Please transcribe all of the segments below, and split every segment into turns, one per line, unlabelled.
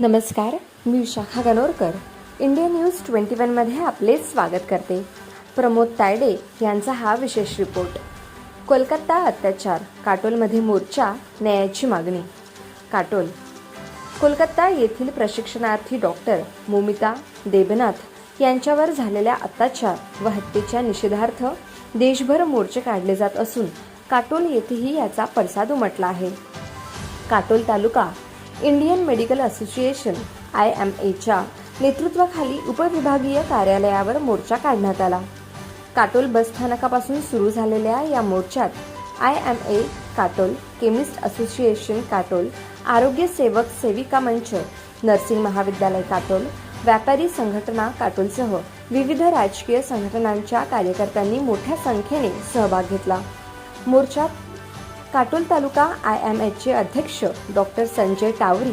नमस्कार मी Vishakha Ganorkar. Indian news twenty वनमध्ये आपले स्वागत करते. प्रमोद तायडे यांचा हा विशेष रिपोर्ट. कोलकाता अत्याचार काटोलमध्ये मोर्चा न्यायाची मागणी. काटोल. कोलकाता येथील प्रशिक्षणार्थी डॉक्टर मोमिता देबनाथ यांच्यावर झालेल्या अत्याचार व हत्येच्या निषेधार्थ देशभर मोर्चे काढले जात असून काटोल येथेही याचा पडसाद उमटला आहे. Katol taluka Indian medical association I M एच्या नेतृत्वाखाली उपविभागीय कार्यालयावर मोर्चा काढण्यात आला. काटोल बसस्थानकापासून सुरू झालेल्या या मोर्चात I M A Katol chemist association Katol आरोग्य सेवक सेविका मंच नर्सिंग महाविद्यालय काटोल व्यापारी संघटना काटोलसह विविध राजकीय संघटनांच्या कार्यकर्त्यांनी मोठ्या संख्येने सहभाग घेतला. मोर्चात काटोल तालुका आय एम एचचे अध्यक्ष डॉक्टर संजय टावरी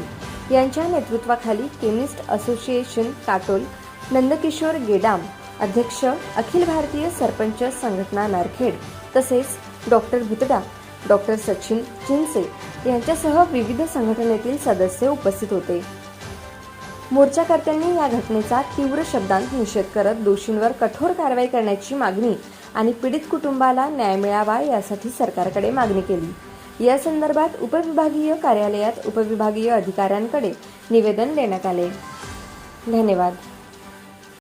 यांच्या नेतृत्वाखाली केमिस्ट असोसिएशन काटोल नंदकिशोर गेडाम अध्यक्ष अखिल भारतीय सरपंच संघटना नारखेड तसेच डॉक्टर भुतडा डॉक्टर सचिन चिंचे यांच्यासह विविध संघटनेतील सदस्य उपस्थित होते. मोर्चाकर्त्यांनी या घटनेचा तीव्र शब्दांत निषेध करत दोषींवर कठोर कारवाई करण्याची मागणी आणि पीडित कुटुंबाला न्याय मिळावा यासाठी सरकारकडे मागणी केली. या संदर्भात उपविभागीय कार्यालयात उपविभागीय अधिकाऱ्यांकडे निवेदन देण्यात आले. धन्यवाद.